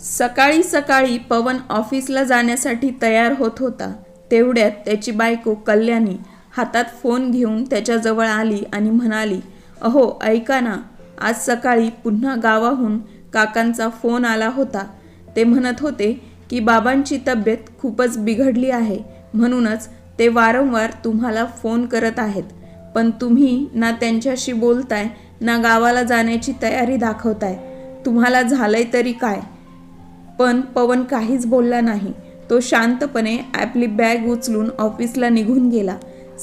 सकाळी सकाळी पवन ऑफिसला जाण्यासाठी तयार होत होता. तेवढ्यात त्याची बायको कल्याणी हातात फोन घेऊन त्याच्याजवळ आली आणि म्हणाली अहो ऐका ना आज सकाळी पुन्हा गावाहून काकांचा फोन आला होता. ते म्हणत होते की बाबांची तब्येत खूपच बिघडली आहे म्हणूनच ते वारंवार तुम्हाला फोन करत आहेत. पण तुम्ही ना त्यांच्याशी बोलताय ना गावाला जाण्याची तयारी दाखवताय. तुम्हाला झालंय तरी काय? पण पवन काहीच बोलला नाही. तो शांतपणे आपली बॅग उचलून ऑफिसला निघून गेला.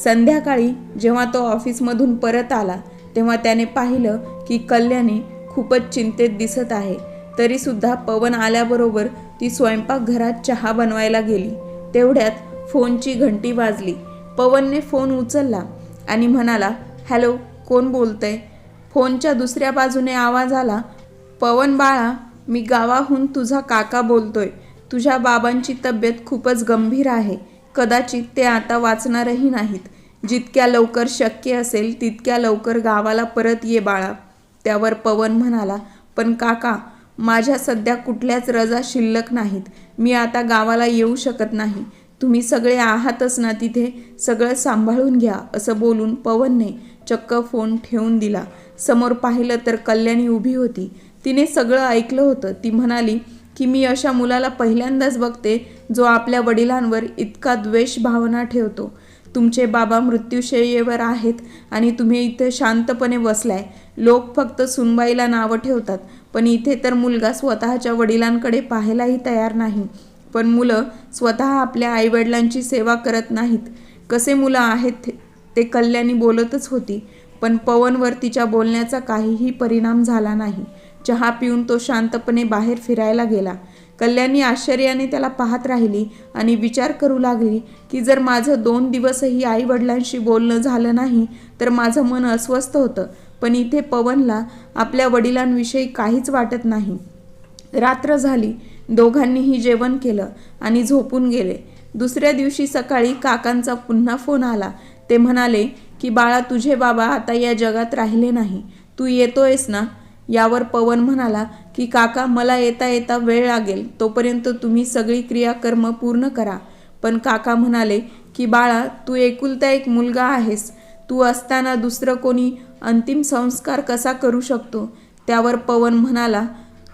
संध्याकाळी जेव्हा तो ऑफिसमधून परत आला तेव्हा त्याने पाहिलं की कल्याणी खूपच चिंतेत दिसत आहे. तरीसुद्धा पवन आल्याबरोबर ती स्वयंपाकघरात चहा बनवायला गेली. तेवढ्यात फोनची घंटी वाजली. पवनने फोन उचलला आणि म्हणाला हॅलो कोण बोलतंय? फोनच्या दुसऱ्या बाजूने आवाज आला पवन बाळा मी गावाहून तुझा काका बोलतोय. तुझ्या बाबांची तब्येत खूपच गंभीर आहे. कदाचित ते आता वाचणारही नाहीत. जितक्या लवकर शक्य असेल तितक्या लवकर गावाला परत ये बाळा. त्यावर पवन म्हणाला पण काका माझ्या सध्या कुठल्याच रजा शिल्लक नाहीत. मी आता गावाला येऊ शकत नाही. तुम्ही सगळे आहातच ना तिथे. सगळं सांभाळून घ्या असं बोलून पवनने चक्क फोन ठेवून दिला. समोर पाहिलं तर कल्याणी उभी होती. तिने सगळं ऐकलं होतं. ती म्हणाली की मी अशा मुलाला पहिल्यांदाच बघते जो आपल्या वडिलांवर इतका द्वेष भावना ठेवतो. तुमचे बाबा मृत्यूशय्येवर आहेत आणि तुम्ही इथे शांतपणे बसलाय. लोक फक्त सुनबाईला नावं ठेवतात पण इथे तर मुलगा स्वतःच्या वडिलांकडे पाहायलाही तयार नाही. पण मुलं स्वतः आपल्या आईवडिलांची सेवा करत नाहीत. कसे मुलं आहेत ते- ते कल्याणी बोलतच होती पण पवनवर तिच्या बोलण्याचा काहीही परिणाम झाला नाही. चहा पिऊन तो शांतपणे बाहेर फिरायला गेला. कल्याणी आश्चर्याने त्याला पाहत राहिली आणि विचार करू लागली की जर माझं दोन दिवसही आईवडिलांशी बोलणं झालं नाही तर माझं मन अस्वस्थ होतं. पण इथे पवनला आपल्या वडिलांविषयी काहीच वाटत नाही. रात्र झाली. दोघांनीही जेवण केलं आणि झोपून गेले. दुसऱ्या दिवशी सकाळी काकांचा पुन्हा फोन आला. ते म्हणाले की बाळा तुझे बाबा आता या जगात राहिले नाही. तू येतोयस ना? यावर पवन म्हणाला की काका मला येता येता वेळ लागेल. तोपर्यंत तुम्ही सगळी क्रियाकर्म पूर्ण करा. पण काका म्हणाले की बाळा तू एकुलता एक मुलगा आहेस. तू असताना दुसरं कोणी अंतिम संस्कार कसा करू शकतो? त्यावर पवन म्हणाला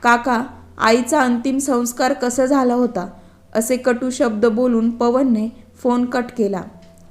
काका आईचा अंतिम संस्कार कसा झाला होता? असे कटू शब्द बोलून पवनने फोन कट केला.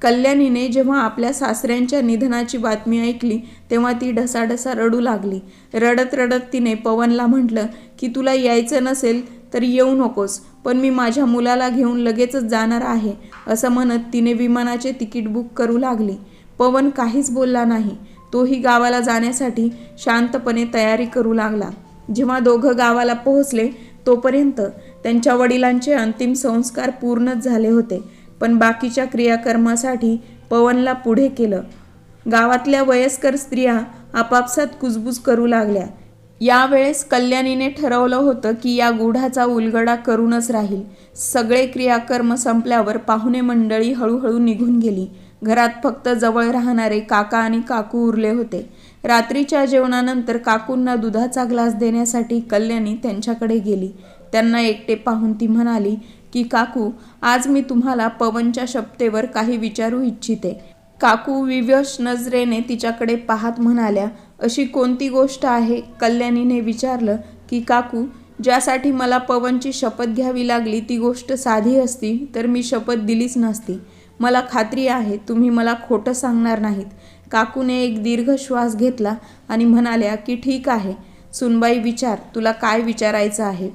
कल्याणीने जेव्हा आपल्या सासऱ्यांच्या निधनाची बातमी ऐकली तेव्हा ती ढसाढसा रडू लागली. रडत रडत तिने पवनला म्हटलं की तुला यायचं नसेल तर येऊ नकोस पण मी माझ्या मुलाला घेऊन लगेचच जाणार आहे असं म्हणत तिने विमानाचे तिकीट बुक करू लागली. पवन काहीच बोलला नाही. तोही गावाला जाण्यासाठी शांतपणे तयारी करू लागला. जेव्हा दोघं गावाला पोहोचले तोपर्यंत त्यांच्या वडिलांचे अंतिम संस्कार पूर्णच झाले होते. पण बाकीच्या क्रियाकर्मासाठी पवनला पुढे केलं. गावातल्या वयस्कर स्त्रिया आपापसात कुजबूज करू लागल्या. यावेळेस कल्याणीने ठरवलं होतं की या गुढाचा उलगडा करूनच राहील. सगळे क्रियाकर्म संपल्यावर पाहुणे मंडळी हळूहळू निघून गेली. घरात फक्त जवळ राहणारे काका आणि काकू उरले होते. रात्रीच्या जेवणानंतर काकूंना दुधाचा ग्लास देण्यासाठी कल्याणी त्यांच्याकडे गेली. त्यांना एकटे पाहून ती म्हणाली की काकू आज मी तुम्हाला पवनच्या शपतेवर काही विचारू इच्छिते. काकू विवश नजरेने तिच्याकडे पाहत म्हणाल्या अशी कोणती गोष्ट आहे? कल्याणीने विचारलं की काकू ज्यासाठी मला पवनची शपथ घ्यावी लागली ती गोष्ट साधी असती तर मी शपथ दिलीच नसती. मला खात्री आहे तुम्ही मला खोटं सांगणार नाहीत. काकूने एक दीर्घ श्वास घेतला आणि म्हणाल्या की ठीक आहे. सुनबाई विचार तुला काय विचारायचं आहे?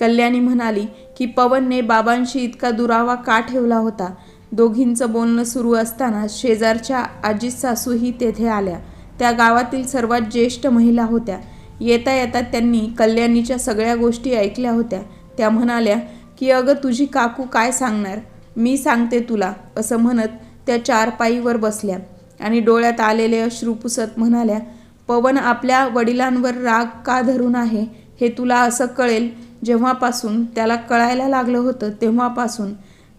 कल्याणी म्हणाली की पवनने बाबांशी इतका दुरावा का ठेवला होता? दोघींचं बोलणं सुरू असताना शेजारच्या आजी सासूही तेथे आल्या. त्या गावातील सर्वात ज्येष्ठ महिला होत्या. येता येता त्यांनी कल्याणीच्या सगळ्या गोष्टी ऐकल्या होत्या. त्या म्हणाल्या की अगं तुझी काकू काय सांगणार? मी सांगते तुला असं म्हणत त्या चारपाईवर बसल्या. आणि डोळ्यात आलेले अश्रू पुसत म्हणाल्या पवन आपल्या वडिलांवर राग का धरून आहे? हे तुला असं कळेल? जेव्हापासून त्याला कळायला लागलं होतं तेव्हापासून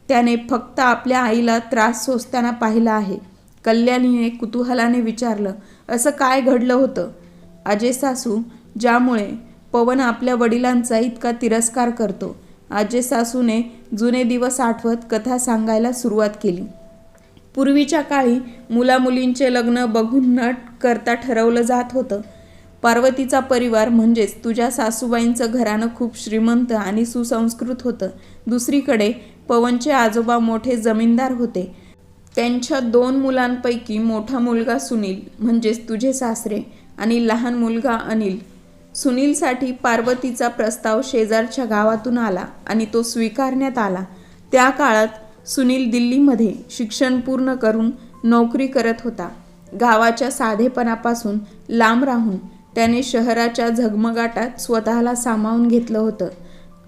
त्याने फक्त आपल्या आईला त्रास सोसताना पाहिला आहे. कल्याणीने कुतूहलाने विचारलं असं काय घडलं होतं? अजय सासू ज्यामुळे पवन आपल्या वडिलांचा इतका तिरस्कार करतो. आजे सासूने जुने दिवस आठवत कथा सांगायला सुरुवात केली. पूर्वीच्या काळी मुलामुलींचे लग्न बघून नट करता ठरवलं जात होतं. पार्वतीचा परिवार म्हणजेच तुझ्या सासूबाईंचं घराणं खूप श्रीमंत आणि सुसंस्कृत होतं. दुसरीकडे पवनचे आजोबा मोठे जमीनदार होते. त्यांच्या दोन मुलांपैकी मोठा मुलगा सुनील म्हणजेच तुझे सासरे आणि लहान मुलगा अनिल. सुनीलसाठी पार्वतीचा प्रस्ताव शेजारच्या गावातून आला आणि तो स्वीकारण्यात आला. त्या काळात सुनील दिल्लीमध्ये शिक्षण पूर्ण करून नोकरी करत होता. गावाच्या साधेपणापासून लांब राहून त्याने शहराच्या झगमगाटात स्वतःला सामावून घेतलं होतं.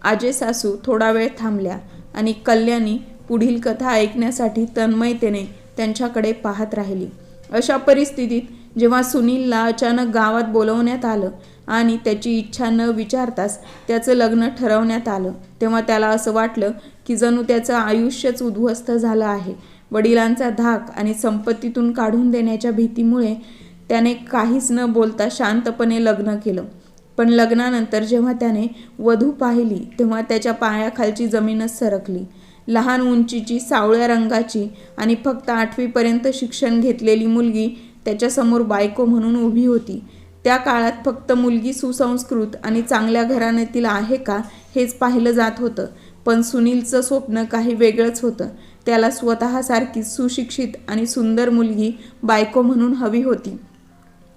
आजे सासू थोडा वेळ थांबल्या आणि कल्याणी पुढील कथा ऐकण्यासाठी तन्मयतेने त्यांच्याकडे पाहत राहिली. अशा परिस्थितीत जेव्हा सुनीलला अचानक गावात बोलवण्यात आलं आणि त्याची इच्छा न विचारताच त्याचं लग्न ठरवण्यात आलं तेव्हा त्याला असं वाटलं की जणू त्याचं आयुष्यच उद्ध्वस्त झालं आहे. वडिलांचा धाक आणि संपत्तीतून काढून देण्याच्या भीतीमुळे त्याने काहीच न बोलता शांतपणे लग्न केलं. पण लग्नानंतर जेव्हा त्याने वधू पाहिली तेव्हा त्याच्या पायाखालची जमीनच सरकली. लहान उंचीची सावळ्या रंगाची आणि फक्त आठवीपर्यंत शिक्षण घेतलेली मुलगी त्याच्यासमोर बायको म्हणून उभी होती. त्या काळात फक्त मुलगी सुसंस्कृत आणि चांगल्या घराण्यातील आहे का हेच पाहिलं जात होतं. पण सुनीलचं स्वप्न काही वेगळंच होतं. त्याला स्वतःसारखी सुशिक्षित आणि सुंदर मुलगी बायको म्हणून हवी होती.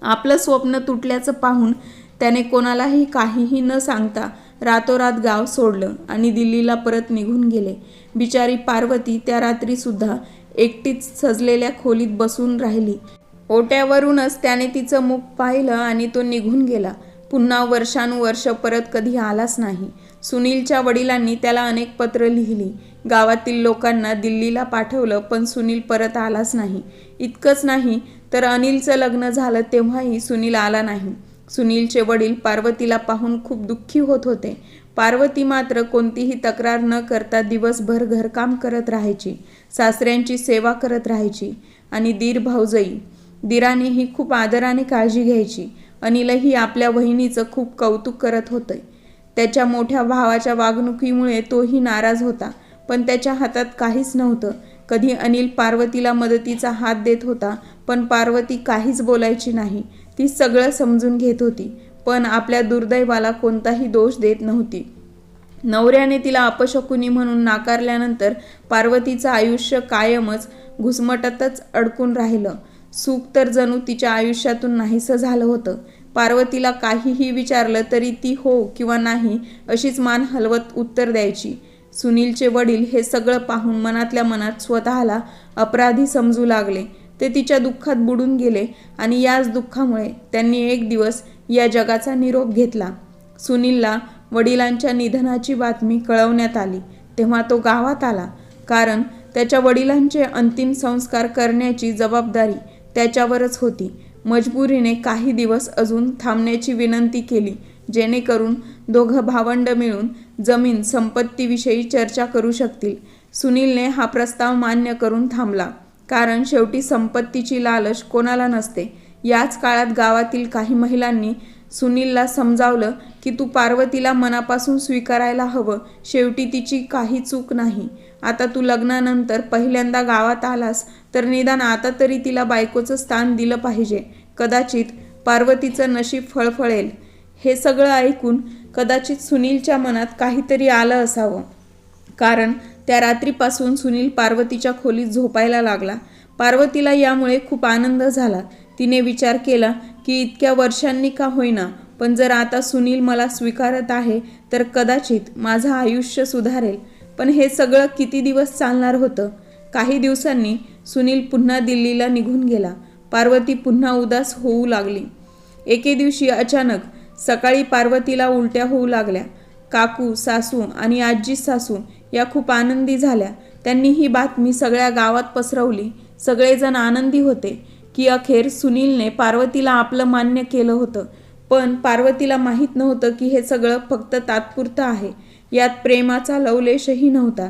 आपलं स्वप्न तुटल्याचं पाहून त्याने कोणालाही काहीही न सांगता रातोरात गाव सोडलं आणि दिल्लीला परत निघून गेले. बिचारी पार्वती त्या रात्रीसुद्धा एकटीच सजलेल्या खोलीत बसून राहिली. ओट्यावरूनच त्याने तिचं मुख पाहिलं आणि तो निघून गेला. पुन्हा वर्षानुवर्ष परत कधी आलाच नाही. सुनीलच्या वडिलांनी त्याला अनेक पत्र लिहिली. गावातील लोकांना दिल्लीला पाठवलं पण सुनील परत आलाच नाही. इतकंच नाही तर अनिलचं लग्न झालं तेव्हाही सुनील आला नाही. सुनीलचे वडील पार्वतीला पाहून खूप दुःखी होत होते. पार्वती मात्र कोणतीही तक्रार न करता दिवसभर घरकाम करत राहायची सासऱ्यांची सेवा करत राहायची आणि दीर भाऊजई दिरानेही खूप आदराने काळजी घ्यायची. अनिलही आपल्या वहिनीचं खूप कौतुक करत होते. त्याच्या मोठ्या भावाच्या वागणुकीमुळे तोही नाराज होता पण त्याच्या हातात काहीच नव्हतं. कधी अनिल पार्वतीला मदतीचा हात देत होता पण पार्वती काहीच बोलायची नाही. ती सगळं समजून घेत होती पण आपल्या दुर्दैवाला कोणताही दोष देत नव्हती. नवऱ्याने तिला अपशकुनी म्हणून नाकारल्यानंतर पार्वतीचं आयुष्य कायमच घुसमटतच अडकून राहिलं. सुख तर जणू तिच्या आयुष्यातून नाहीसं झालं होतं. पार्वतीला काहीही विचारलं तरी ती हो किंवा नाही अशीच मान हलवत उत्तर द्यायची. सुनीलचे वडील हे सगळं पाहून मनातल्या मनात स्वतःला अपराधी समजू लागले. ते तिच्या दुःखात बुडून गेले आणि याच दुःखामुळे त्यांनी एक दिवस या जगाचा निरोप घेतला. सुनीलला वडिलांच्या निधनाची बातमी कळवण्यात आली तेव्हा तो गावात आला. कारण त्याच्या वडिलांचे अंतिम संस्कार करण्याची जबाबदारी त्याच्यावरच होती. मजबुरीने काही दिवस अजून थांबण्याची विनंती केली जेणेकरून दोघं भावंड मिळून जमीन संपत्तीविषयी चर्चा करू शकतील. सुनीलने हा प्रस्ताव मान्य करून थांबला. कारण शेवटी संपत्तीची लालच कोणाला नसते. याच काळात गावातील काही महिलांनी सुनीलला समजावलं की तू पार्वतीला मनापासून स्वीकारायला हवं. शेवटी तिची काही चूक नाही. आता तू लग्नानंतर पहिल्यांदा गावात आलास तर निदान आता तरी तिला बायकोचं स्थान दिलं पाहिजे. कदाचित पार्वतीचं नशीब फळफळेल. हे सगळं ऐकून कदाचित सुनीलच्या मनात काहीतरी आलं असावं. कारण त्या रात्रीपासून सुनील पार्वतीच्या खोलीत झोपायला लागला. पार्वतीला यामुळे खूप आनंद झाला. तिने विचार केला की इतक्या वर्षांनी का होईना पण जर आता सुनील मला स्वीकारत आहे तर कदाचित माझं आयुष्य सुधारेल. पण हे सगळं किती दिवस चालणार होतं? काही दिवसांनी सुनील पुन्हा दिल्लीला निघून गेला. पार्वती पुन्हा उदास होऊ लागली. एके दिवशी अचानक सकाळी पार्वतीला उलट्या होऊ लागल्या. काकू सासू आणि आजी सासू या खूप आनंदी झाल्या. त्यांनी ही बातमी सगळ्या गावात पसरवली. सगळेजण आनंदी होते की अखेर सुनीलने पार्वतीला आपलं मान्य केलं होतं. पण पार्वतीला माहीत नव्हतं की हे सगळं फक्त तात्पुरतं आहे. यात प्रेमाचा लवलेशही नव्हता.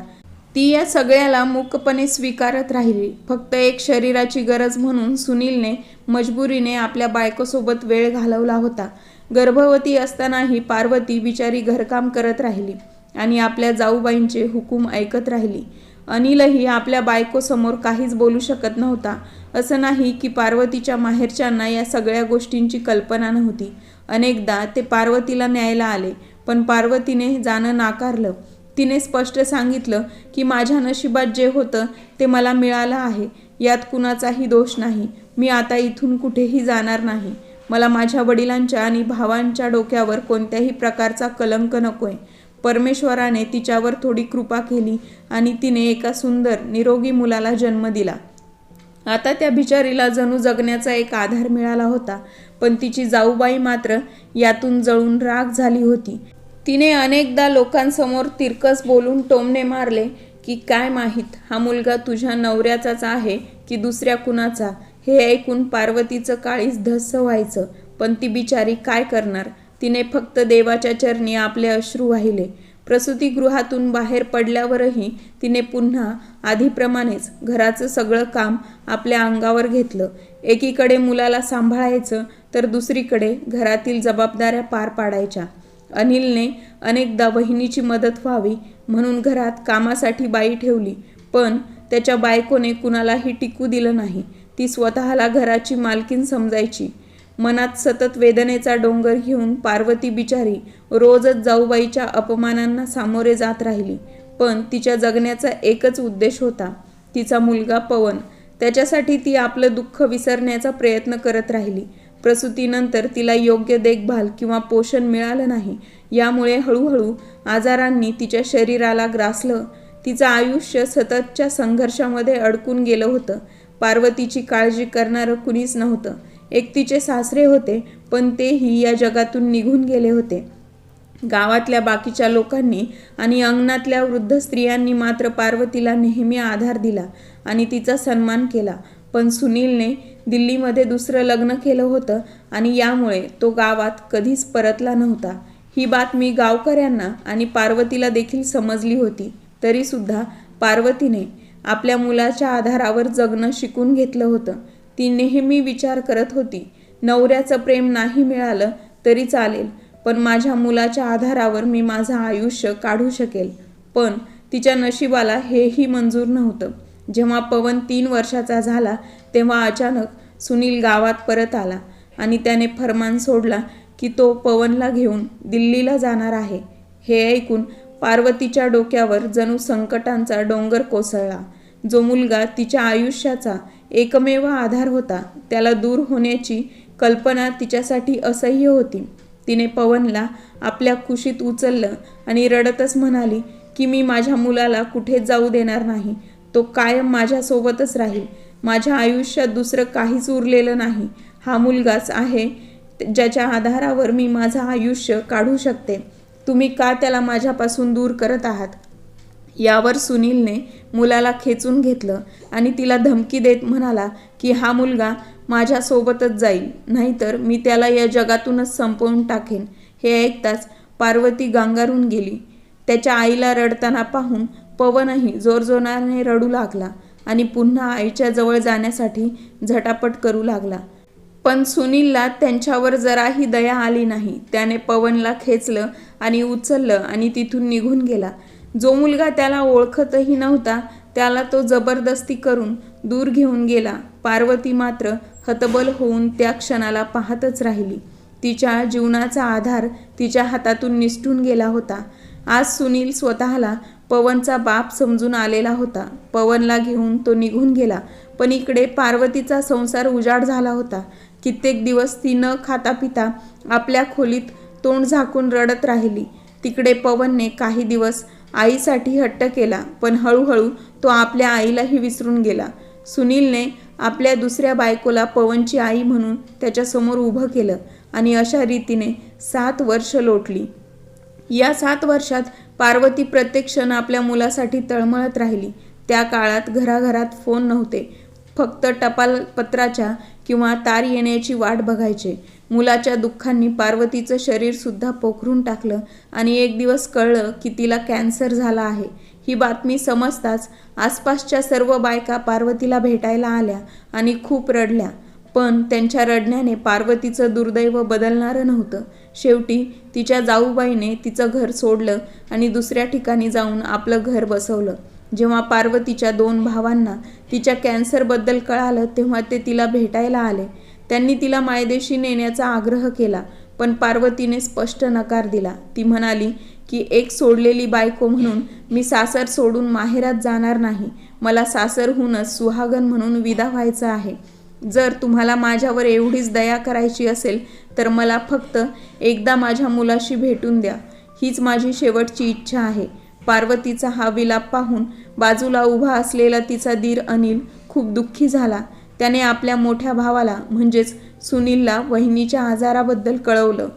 ती या सगळ्याला मूकपणे स्वीकारत राहिली. फक्त एक शरीराची गरज म्हणून सुनीलने मजबुरीने आपल्या बायकोसोबत वेळ घालवला होता. गर्भवती असतानाही पार्वती बिचारी घरकाम करत राहिली. आणि आपल्या जाऊबाईंचे हुकूम ऐकत राहिली. अनिलही आपल्या बायकोसमोर काहीच बोलू शकत नव्हता. असं नाही की पार्वतीच्या माहेरच्यांना या सगळ्या गोष्टींची कल्पना नव्हती. अनेकदा ते पार्वतीला न्यायला आले पण पार्वतीने जाणं नाकारलं. तिने स्पष्ट सांगितलं की माझ्या नशिबात जे होतं ते मला मिळालं आहे. यात कुणाचाही दोष नाही. मी आता इथून कुठेही जाणार नाही. मला माझ्या वडिलांच्या आणि भावांच्या डोक्यावर कोणत्याही प्रकारचा कलंक नकोय. परमेश्वराने तिच्यावर थोडी कृपा केली आणि तिने एका सुंदर निरोगी मुलाला जन्म दिला. आता त्या बिचारीला जणू जगण्याचा एक आधार मिळाला होता पण तिची जाऊबाई मात्र यातून जळून राग झाली होती. तिने अनेकदा लोकांसमोर तिरकस बोलून टोमणे मारले की काय माहीत हा मुलगा तुझ्या नवऱ्याचाच आहे की दुसऱ्या कुणाचा? हे ऐकून पार्वतीचं काळीच धस्स व्हायचं पण ती बिचारी काय करणार? तिने फक्त देवाच्या चरणी आपले अश्रू वाहिले. प्रसूतीगृहातून बाहेर पडल्यावरही तिने पुन्हा आधीप्रमाणेच घराचं सगळं काम आपल्या अंगावर घेतलं. एकीकडे मुलाला सांभाळायचं तर दुसरीकडे घरातील जबाबदाऱ्या पार पाडायच्या. अनिलने अनेकदा वहिनीची मदत व्हावी म्हणून घरात कामासाठी बाई ठेवली पण त्याच्या बायकोने कुणालाही टिकू दिलं नाही. ती स्वतःला घराची मालकीन समजायची. मनात सतत वेदनेचा डोंगर घेऊन पार्वती बिचारी रोजच जाऊबाईच्या अपमानांना सामोरे जात राहिली. पण तिच्या जगण्याचा एकच उद्देश होता. तिचा मुलगा पवन. त्याच्यासाठी ती आपलं दुःख विसरण्याचा प्रयत्न करत राहिली. प्रसूतीनंतर तिला योग्य देखभाल किंवा पोषण मिळालं नाही. यामुळे हळूहळू आजारांनी तिच्या शरीराला ग्रासलं. तिचं आयुष्य सततच्या संघर्षामध्ये अडकून गेलं होतं. पार्वतीची काळजी करणारं कुणीच नव्हतं. एक तिचे सासरे होते पण तेही या जगातून निघून गेले होते. गावातल्या बाकीच्या लोकांनी आणि अंगणातल्या वृद्ध स्त्रियांनी मात्र पार्वतीला नेहमी आधार दिला आणि तिचा सन्मान केला. पण सुनीलने दिल्लीमध्ये दुसरं लग्न केलं होतं आणि यामुळे तो गावात कधीच परतला नव्हता. ही बातमी गावकऱ्यांना आणि पार्वतीला देखील समजली होती. तरीसुद्धा पार्वतीने आपल्या मुलाच्या आधारावर जगणं शिकून घेतलं होतं. ती नेहमी विचार करत होती. नवऱ्याचं प्रेम नाही मिळालं तरी चालेल पण माझ्या मुलाच्या आधारावर मी माझं आयुष्य काढू शकेल. पण तिच्या नशिबाला हेही मंजूर नव्हतं. जेव्हा पवन तीन वर्षाचा झाला तेव्हा अचानक सुनील गावात परत आला आणि त्याने फरमान सोडला की तो पवनला घेऊन दिल्लीला जाणार आहे. हे ऐकून पार्वतीच्या डोक्यावर जणू संकटांचा डोंगर कोसळला. जो मुलगा तिच्या आयुष्याचा एकमेव आधार होता त्याला दूर होण्याची कल्पना तिच्यासाठी असह्य होती. तिने पवनला आपल्या कुशीत उचललं आणि रडतच म्हणाली की मी माझ्या मुलाला कुठे जाऊ देणार नाही. तो कायम माझ्यासोबतच राहील. माझ्या आयुष्यात दुसरं काहीच उरलेलं नाही. हा मुलगाच आहे ज्याच्या आधारावर मी माझं आयुष्य काढू शकते. तुम्ही का त्याला माझ्यापासून दूर करत आहात? यावर सुनीलने मुलाला खेचून घेतलं आणि तिला धमकी देत म्हणाला की हा मुलगा माझ्यासोबतच जाईल नाहीतर मी त्याला या जगातूनच संपवून टाकेन. हे ऐकताच पार्वती गांगारून गेली. त्याच्या आईला रडताना पाहून पवनही जोरजोराने रडू लागला आणि पुन्हा आईच्या जवळ जाण्यासाठी झटापट करू लागला. पण सुनीलला त्यांच्यावर जराही दया आली नाही. त्याने पवनला खेचलं आणि उचललं आणि तिथून निघून गेला. जो मुलगा त्याला ओळखतही नव्हता त्याला तो जबरदस्ती करून दूर घेऊन गेला. पार्वती मात्र हतबल होऊन त्या क्षणाला पाहतच राहिली. तिच्या जीवनाचा आधार तिच्या हातातून निसटून गेला होता. आज सुनील स्वतःला पवनचा बाप समजून आलेला होता. पवनला घेऊन तो निघून गेला पण इकडे पार्वतीचा संसार उजाड झाला होता. कित्येक दिवस ती न खाता पिता आपल्या खोलीत तोंड झाकून रडत राहिली. तिकडे पवनने काही दिवस आईसाठी हट्ट केला पण हळूहळू तो आपल्या आईलाही विसरून गेला. सुनीलने आपल्या दुसऱ्या बायकोला पवनची आई म्हणून त्याच्यासमोर उभं केलं आणि अशा रीतीने सात वर्ष लोटली. या सात वर्षात पार्वती प्रत्येक क्षण आपल्या मुलासाठी तळमळत राहिली. त्या काळात घराघरात फोन नव्हते. फक्त टपालपत्राच्या किंवा तार येण्याची वाट बघायचे. मुलाच्या दुःखांनी पार्वतीचं शरीरसुद्धा पोखरून टाकलं आणि एक दिवस कळलं की तिला कॅन्सर झाला आहे. ही बातमी समजताच आसपासच्या सर्व बायका पार्वतीला भेटायला आल्या आणि खूप रडल्या. पण त्यांच्या रडण्याने पार्वतीचं दुर्दैव बदलणारं नव्हतं. शेवटी तिच्या जाऊबाईने तिचं घर सोडलं आणि दुसऱ्या ठिकाणी जाऊन आपलं घर बसवलं. जेव्हा पार्वतीच्या दोन भावांना तिच्या कॅन्सरबद्दल कळालं तेव्हा ते तिला भेटायला आले. त्यांनी तिला मायदेशी नेण्याचा आग्रह केला पण पार्वतीने स्पष्ट नकार दिला. ती म्हणाली की एक सोडलेली बायको म्हणून मी सासर सोडून माहेरात जाणार नाही. मला सासरहूनच सुहागन म्हणून विदा व्हायचं आहे. जर तुम्हाला माझ्यावर एवढीच दया करायची असेल तर मला फक्त एकदा माझ्या मुलाशी भेटून द्या. हीच माझी शेवटची इच्छा आहे. पार्वतीचा हा विलाप पाहून बाजूला उभा असलेला तिचा दीर अनिल खूप दुःखी झाला. त्याने आपल्या मोठ्या भावाला म्हणजेच सुनीलला वहिनीच्या आजाराबद्दल कळवलं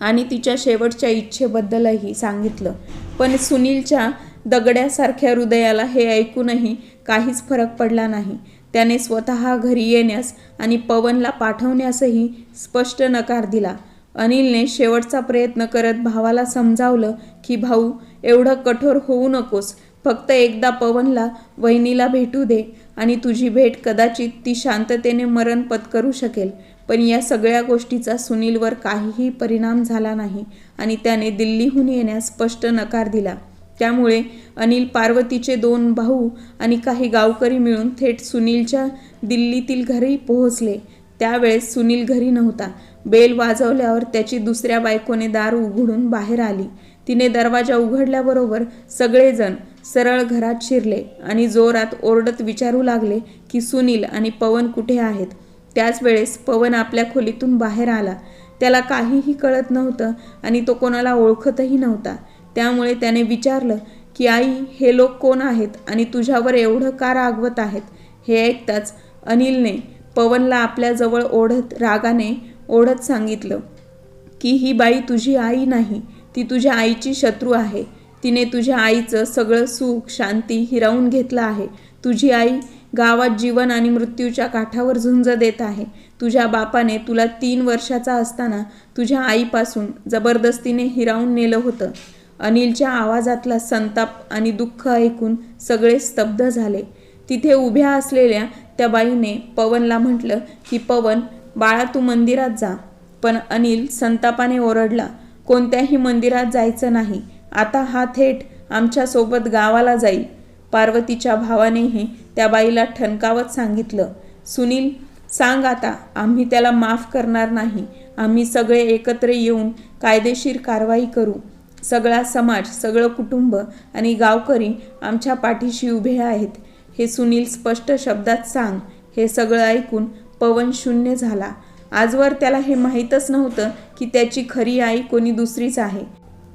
आणि तिच्या शेवटच्या इच्छेबद्दलही सांगितलं. पण सुनीलच्या दगड्यासारख्या हृदयाला हे ऐकूनही काहीच फरक पडला नाही. त्याने स्वतः घरी येण्यास आणि पवनला पाठवण्यासही स्पष्ट नकार दिला. अनिलने शेवटचा प्रयत्न करत भावाला समजावलं की भाऊ एवढं कठोर होऊ नकोस. फक्त एकदा पवनला वहिनीला भेटू दे आणि तुझी भेट कदाचित ती शांततेने मरण पत्करू शकेल. पण या सगळ्या गोष्टीचा सुनीलवर काहीही परिणाम झाला नाही आणि त्याने दिल्लीहून येण्यास स्पष्ट नकार दिला. त्यामुळे अनिल पार्वतीचे दोन भाऊ आणि काही गावकरी मिळून थेट सुनीलच्या दिल्लीतील घरी पोहोचले. त्यावेळेस सुनील घरी नव्हता. बेल वाजवल्यावर त्याची दुसऱ्या बायकोने दार उघडून बाहेर आली. तिने दरवाजा उघडल्याबरोबर सगळेजण सरळ घरात शिरले आणि जोरात ओरडत विचारू लागले की सुनील आणि पवन कुठे आहेत? त्याच वेळेस पवन आपल्या खोलीतून बाहेर आला. त्याला काहीही कळत नव्हतं आणि तो कोणाला ओळखतही नव्हता. त्यामुळे त्याने विचारलं की आई हे लोक कोण आहेत आणि तुझ्यावर एवढं का रागवत आहेत? हे ऐकताच अनिलने पवनला आपल्याजवळ ओढत रागाने ओढत सांगितलं की ही बाई तुझी आई नाही. ती तुझ्या आईची शत्रू आहे. तिने तुझ्या आईचं सगळं सुख शांती हिरावून घेतलं आहे. तुझी आई गावात जीवन आणि मृत्यूच्या काठावर झुंज देत आहे. तुझ्या बापाने तुला तीन वर्षाचा असताना तुझ्या आईपासून जबरदस्तीने हिरावून नेलं होतं. अनिलच्या आवाजातला संताप आणि दुःख ऐकून सगळे स्तब्ध झाले. तिथे उभ्या असलेल्या त्या बाईने पवनला म्हटलं की पवन बाळा तू मंदिरात जा. पण अनिल संतापाने ओरडला कोणत्याही मंदिरात जायचं नाही. आता हा थेट आमच्यासोबत गावाला जाईल. पार्वतीच्या भावानेही त्या बाईला ठणकावत सांगितलं. सुनील सांग आता आम्ही त्याला माफ करणार नाही. आम्ही सगळे एकत्र येऊन कायदेशीर कारवाई करू. सगळा समाज सगळं कुटुंब आणि गावकरी आमच्या पाठीशी उभे आहेत. हे सुनील स्पष्ट शब्दात सांग. हे सगळं ऐकून पवन शून्य झाला. आजवर त्याला हे माहीतच नव्हतं की त्याची खरी आई कोणी दुसरीच आहे.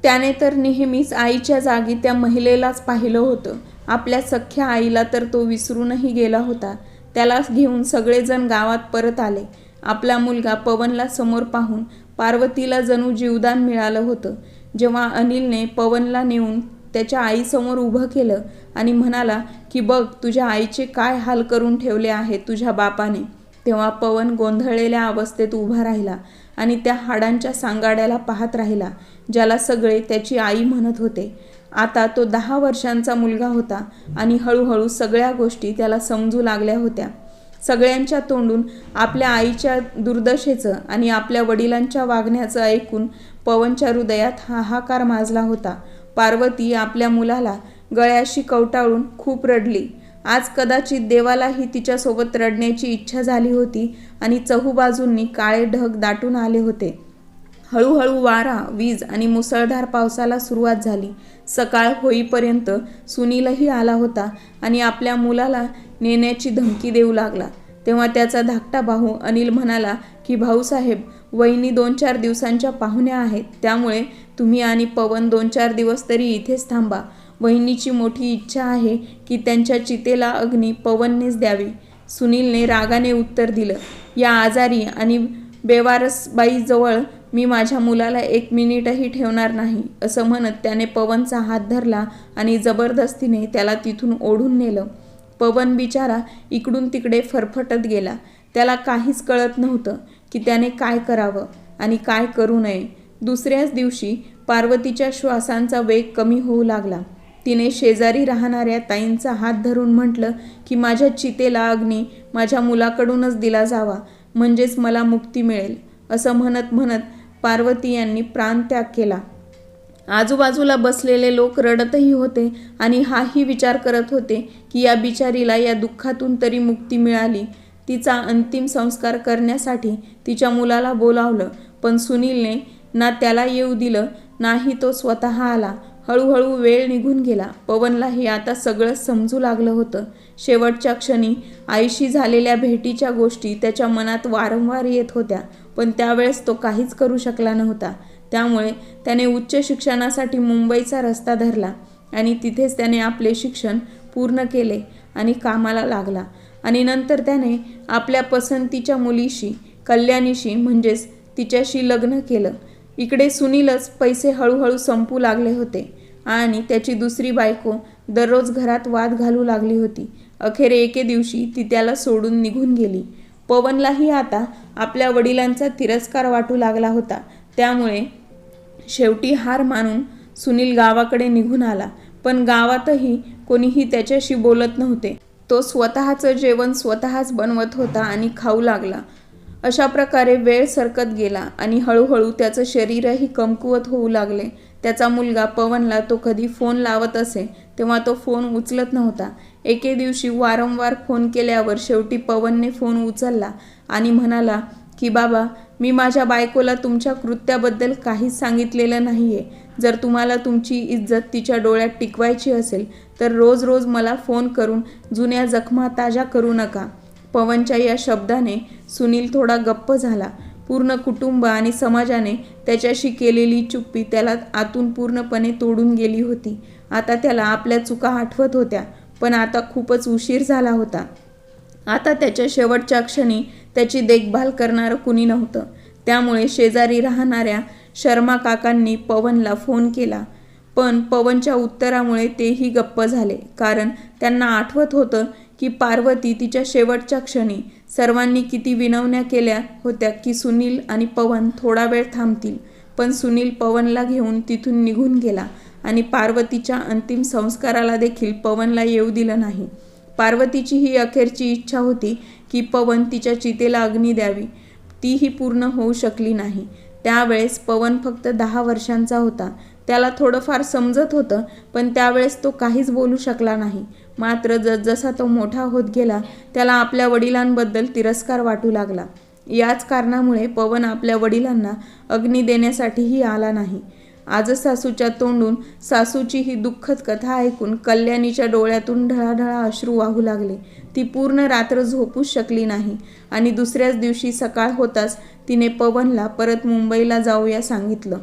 त्याने तर नेहमीच आईच्या जागी त्या महिलेलाच पाहिलं होतं. आपल्या सख्ख्या आईला तर तो विसरूनही गेला होता. त्याला घेऊन सगळेजण गावात परत आले. आपला मुलगा पवनला समोर पाहून पार्वतीला जणू जीवदान मिळालं होतं. जेव्हा अनिलने पवनला नेऊन त्याच्या आईसमोर उभं केलं आणि म्हणाला की बघ तुझ्या आईचे काय हाल करून ठेवले आहे तुझ्या बापाने? तेव्हा पवन गोंधळलेल्या अवस्थेत उभा राहिला आणि त्या हाडांच्या सांगाड्याला पाहत राहिला ज्याला सगळे त्याची आई म्हणत होते. आता तो दहा वर्षांचा मुलगा होता आणि हळूहळू सगळ्या गोष्टी त्याला समजू लागल्या होत्या. सगळ्यांच्या तोंडून आपल्या आईच्या दुर्दशेचं आणि आपल्या वडिलांच्या वागण्याचं ऐकून पवनच्या हृदयात हाहाकार माजला होता. पार्वती आपल्या मुलाला गळ्याशी कवटाळून खूप रडली. आज कदाचित देवालाही तिच्यासोबत रडण्याची इच्छा झाली होती आणि चहूबाजूंनी काळे ढग दाटून आले होते. हळूहळू वारा वीज आणि मुसळधार पावसाला सुरुवात झाली. सकाळ होईपर्यंत सुनीलही आला होता आणि आपल्या मुलाला नेण्याची धमकी देऊ लागला. तेव्हा त्याचा धाकटा भाऊ अनिल म्हणाला की भाऊसाहेब वहिनी दोन चार दिवसांच्या पाहुण्या आहेत. त्यामुळे तुम्ही आणि पवन दोन चार दिवस तरी इथेच थांबा. वहिनीची मोठी इच्छा आहे की त्यांच्या चितेला अग्नी पवननेच द्यावी. सुनीलने रागाने उत्तर दिलं या आजारी आणि बेवारसबाईजवळ मी माझ्या मुलाला एक मिनिटही ठेवणार नाही असं म्हणत त्याने पवनचा हात धरला आणि जबरदस्तीने त्याला तिथून ओढून नेलं. पवन बिचारा इकडून तिकडे फरफटत गेला. त्याला काहीच कळत नव्हतं की त्याने काय करावं आणि काय करू नये. दुसऱ्याच दिवशी पार्वतीच्या श्वासांचा वेग कमी होऊ लागला. तिने शेजारी राहणाऱ्या ताईंचा हात धरून म्हटलं की माझ्या चितेला अग्नी माझ्या मुलाकडूनच दिला जावा म्हणजेच मला मुक्ती मिळेल असं म्हणत म्हणत पार्वती यांनी प्राणत्याग केला. आजूबाजूला बसलेले लोक रडतही होते आणि हाही विचार करत होते की या बिचारीला या दुःखातून तरी मुक्ती मिळाली. तिचा अंतिम संस्कार करण्यासाठी तिच्या मुलाला बोलावलं पण सुनीलने ना त्याला येऊ दिलं नाही तो स्वतः आला. हळूहळू वेळ निघून गेला. पवनलाही आता सगळं समजू लागलं होतं. शेवटच्या क्षणी आईशी झालेल्या भेटीच्या गोष्टी त्याच्या मनात वारंवार येत होत्या पण त्यावेळेस तो काहीच करू शकला नव्हता. त्यामुळे त्याने उच्च शिक्षणासाठी मुंबईचा रस्ता धरला आणि तिथेच त्याने आपले शिक्षण पूर्ण केले आणि कामाला लागला. आणि नंतर त्याने आपल्या पसंतीच्या मुलीशी कल्याणीशी म्हणजेच तिच्याशी लग्न केलं. इकडे सुनीलच पैसे हळूहळू संपू लागले होते आणि त्याची दुसरी बायको दररोज घरात वाद घालू लागली होती. अखेर एके दिवशी ती त्याला सोडून निघून गेली. पवनलाही आता आपल्या वडिलांचा तिरस्कार वाटू लागला होता. त्यामुळे शेवटी हार मानून सुनील गावाकडे निघून आला. पण गावातही कोणीही त्याच्याशी बोलत नव्हते. तो स्वतःचं जेवण स्वतःच बनवत होता आणि खाऊ लागला. अशा प्रकारे वेळ सरकत गेला आणि हळूहळू त्याचं शरीरही कमकुवत होऊ लागले. त्याचा मुलगा पवनला तो कधी फोन लावत असे तेव्हा तो फोन उचलत नव्हता. एके दिवशी वारंवार फोन केल्यावर शेवटी पवनने फोन उचलला आणि म्हणाला की बाबा मी माझ्या बायकोला तुमच्या कृत्याबद्दल काहीच सांगितलेलं नाही आहे जर तुम्हाला तुमची इज्जत तिच्या डोळ्यात टिकवायची असेल तर रोज रोज मला फोन करून जुन्या जखमा ताज्या करू नका. पवनच्या या शब्दाने सुनील थोडा गप्प झाला. पूर्ण कुटुंब आणि समाजाने त्याच्याशी केलेली चुप्पी त्याला आतून पूर्णपणे तोडून गेली होती. आता त्याला आपल्या चुका आठवत होत्या पण आता खूपच उशीर झाला होता. आता त्याच्या शेवटच्या क्षणी त्याची देखभाल करणारं कुणी नव्हतं. त्यामुळे शेजारी राहणाऱ्या शर्मा काकांनी पवनला फोन केला. पण पवनच्या उत्तरामुळे तेही गप्प झाले कारण त्यांना आठवत होतं की पार्वती तिच्या शेवटच्या क्षणी सर्वांनी किती विनवण्या केल्या होत्या की सुनील आणि पवन थोडा वेळ थांबतील. पण सुनील पवनला घेऊन तिथून निघून गेला आणि पार्वतीच्या अंतिम संस्काराला देखील पवनला येऊ दिलं नाही. पार्वतीची ही अखेरची इच्छा होती की पवन तिच्या चितेला अग्नी द्यावी. तीही पूर्ण होऊ शकली नाही. त्यावेळेस पवन फक्त दहा वर्षांचा होता. त्याला थोडंफार समजत होतं पण त्यावेळेस तो काहीच बोलू शकला नाही. मात्र जसजसा तो मोठा होत गेला त्याला आपल्या वडिलांबद्दल तिरस्कार वाटू लागला. याच कारणामुळे पवन आपल्या वडिलांना अग्नी देण्यासाठीही आला नाही. आज सासूच्या तोंडून सासूची ही दुःखद कथा ऐकून कल्याणीच्या डोळ्यातून ढळाढळा अश्रू वाहू लागले. ती पूर्ण रात्र झोपूच शकली नाही आणि दुसऱ्याच दिवशी सकाळ होताच तिने पवनला परत मुंबईला जाऊया सांगितलं.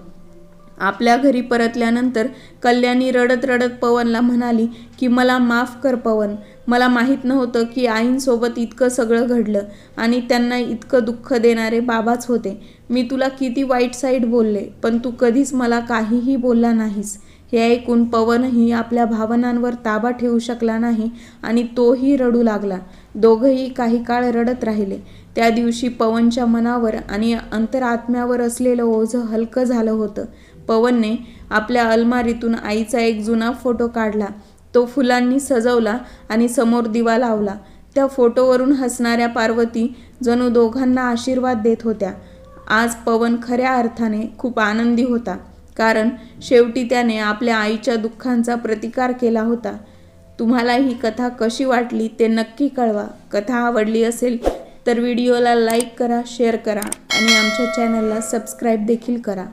आपल्या घरी परतल्यानंतर कल्याणी रडत रडत पवनला म्हणाली की मला माफ कर पवन. मला माहीत नव्हतं की आईंसोबत इतकं सगळं घडलं आणि त्यांना इतकं दुःख देणारे बाबाच होते. मी तुला किती वाईट साईड बोलले पण तू कधीच मला काहीही बोलला नाहीस. हे ऐकून पवनही आपल्या भावनांवर ताबा ठेवू शकला नाही आणि तोही रडू लागला. दोघंही काही काळ रडत राहिले. त्या दिवशी पवनच्या मनावर आणि अंतरात्म्यावर असलेलं ओझं हलकं झालं होतं. पवनने आपल्या अलमारीतून आईचा एक जुना फोटो काढला. तो फुलांनी सजवला आणि समोर दिवा लावला. त्या फोटोवरून हसणाऱ्या पार्वती जणू दोघांना आशीर्वाद देत होत्या. आज पवन खऱ्या अर्थाने खूप आनंदी होता कारण शेवटी त्याने आपल्या आईच्या दुःखांचा प्रतिकार केला होता. तुम्हाला ही कथा कशी वाटली ते नक्की कळवा. कथा आवडली असेल तर व्हिडिओला लाईक करा शेअर करा आणि आमच्या चॅनलला सबस्क्राईब देखील करा.